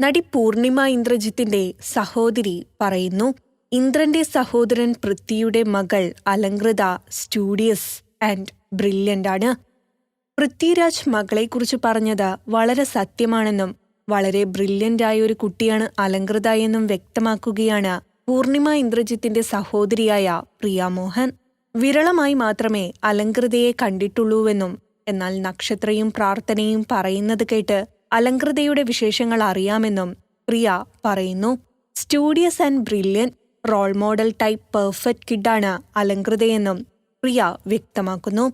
നടി പൂർണിമ ഇന്ദ്രജിത്തിന്റെ സഹോദരി പറയുന്നു ഇന്ദ്രന്റെ സഹോദരൻ പൃഥ്വിയുടെ മകൾ അലങ്കൃത സ്റ്റൂഡിയസ് ആൻഡ് ബ്രില്യന്റ് ആണ്. പൃഥ്വിരാജ് മകളെക്കുറിച്ച് പറഞ്ഞത് വളരെ സത്യമാണെന്നും വളരെ ബ്രില്യന്റ് ആയ ഒരു കുട്ടിയാണ് അലങ്കൃത എന്നും വ്യക്തമാക്കുകയാണ് പൂർണിമ ഇന്ദ്രജിത്തിന്റെ സഹോദരിയായ പ്രിയാമോഹൻ വിരളമായി മാത്രമേ അലങ്കൃതയെ കണ്ടിട്ടുള്ളൂവെന്നും എന്നാൽ നക്ഷത്രയും പ്രാർത്ഥനയും പറയുന്നത് കേട്ട് അലങ്കൃതയുടെ വിശേഷങ്ങൾ അറിയാമെന്നും പ്രിയ പറയുന്നു. Studious and brilliant role model type perfect കിഡാണ് അലങ്കൃതയെന്നും പ്രിയ വ്യക്തമാക്കുന്നു.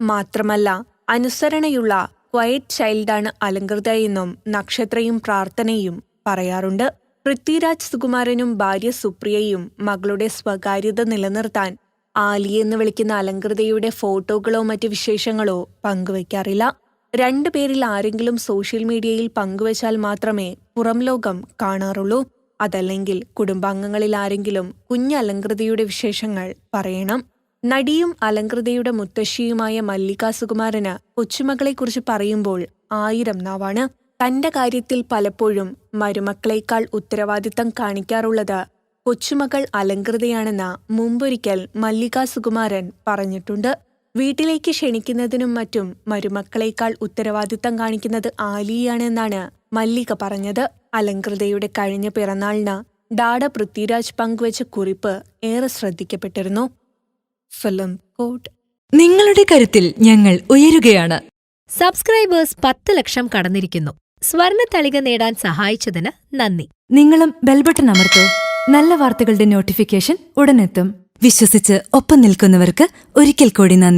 മാത്രമല്ല അനുസരണയുള്ള ക്വയറ്റ് ചൈൽഡാണ് അലങ്കൃത എന്നും നക്ഷത്രയും പ്രാർത്ഥനയും പറയാറുണ്ട്. പൃഥ്വിരാജ് സുകുമാരനും ഭാര്യ സുപ്രിയയും മകളുടെ സ്വകാര്യത നിലനിർത്താൻ ആലി എന്ന് വിളിക്കുന്ന അലങ്കൃതയുടെ ഫോട്ടോകളോ മറ്റ് വിശേഷങ്ങളോ പങ്കുവയ്ക്കാറില്ല. രണ്ടുപേരിൽ ആരെങ്കിലും സോഷ്യൽ മീഡിയയിൽ പങ്കുവച്ചാൽ മാത്രമേ പുറം ലോകം കാണാറുള്ളൂ. അതല്ലെങ്കിൽ കുടുംബാംഗങ്ങളിൽ ആരെങ്കിലും കുഞ്ഞലങ്കൃതയുടെ വിശേഷങ്ങൾ പറയണം. നടിയും അലങ്കൃതയുടെ മുത്തശ്ശിയുമായ മല്ലിക സുകുമാരന് കൊച്ചുമകളെക്കുറിച്ച് പറയുമ്പോൾ ആയിരം നാവാണ്. തന്റെ കാര്യത്തിൽ പലപ്പോഴും മരുമക്കളേക്കാൾ ഉത്തരവാദിത്തം കാണിക്കാറുള്ളത് കൊച്ചുമകൾ അലങ്കൃതയാണെന്ന് മുമ്പൊരിക്കൽ മല്ലിക സുകുമാരൻ പറഞ്ഞിട്ടുണ്ട്. വീട്ടിലേക്ക് ക്ഷണിക്കുന്നതിനും മറ്റും മരുമക്കളേക്കാൾ ഉത്തരവാദിത്തം കാണിക്കുന്നത് ആലിയാണെന്നാണ് മല്ലിക പറഞ്ഞത്. അലങ്കൃതയുടെ കഴിഞ്ഞ പിറന്നാളിന് ഡാഡ പൃഥ്വിരാജ് പങ്കുവച്ച കുറിപ്പ് ഏറെ ശ്രദ്ധിക്കപ്പെട്ടിരുന്നു. ഫിലിം കോട്ട്. നിങ്ങളുടെ കരുത്തിൽ ഞങ്ങൾ ഉയരുകയാണ്. സബ്സ്ക്രൈബേഴ്സ് പത്ത് ലക്ഷം കടന്നിരിക്കുന്നു. സ്വർണ തളിക നേടാൻ സഹായിച്ചതിന് നന്ദി. നിങ്ങളും ബെൽബട്ടൺ അമർത്തോ. നല്ല വാർത്തകളുടെ നോട്ടിഫിക്കേഷൻ ഉടനെത്തും. വിശ്വസിച്ച് ഒപ്പം നിൽക്കുന്നവർക്ക് ഒരിക്കൽ കൂടി നന്ദി.